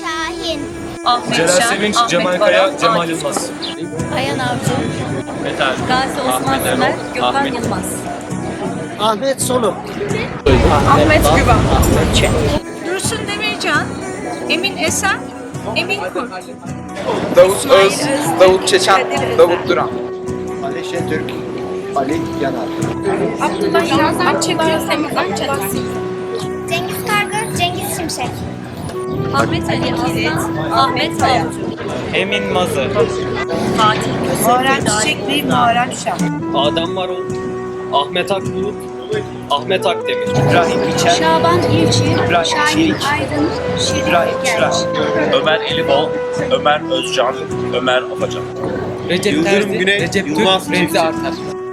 Şahin. Ahmet Celal Şen, Sevinç, Ahmet Cemal Baran, Kaya, Cemal Akif Yılmaz. Ayhan Avcı, Metal. Gazi Osman Ahmet Sümer, Erol, Gökhan Ahmet- Yılmaz. Ahmet Soluk. Ahmet Güven. Dursun Demircan, Emin Esen, Emin Kurt. Davut Öz, Davut Çeçen, Davut Duran. Ali Şentürk. Ali Yanar. Abdullah Yazdan Çetin Semizden Çetin. Cengiz Kargı, Cengiz Şimşek. Ahmet Ali Kilit, Ahmet Avcı, Emin Mazı. Fatih Köse, Muharrem Çiçekli, Muharrem Şah. Adem Varol. Ahmet Akbulut. Ahmet Akdemir. İbrahim İçer. Şaban İlçi, İbrahim Şahin Çelik. Aydın, Şerif İbrahim. Çırak. Ömer Elibol, Ömer Özcan, Ömer Afacan. Recep Yıldırım Terzi. Güney, Recep Yılmaz Türk. Remzi Çiftçi. Artar.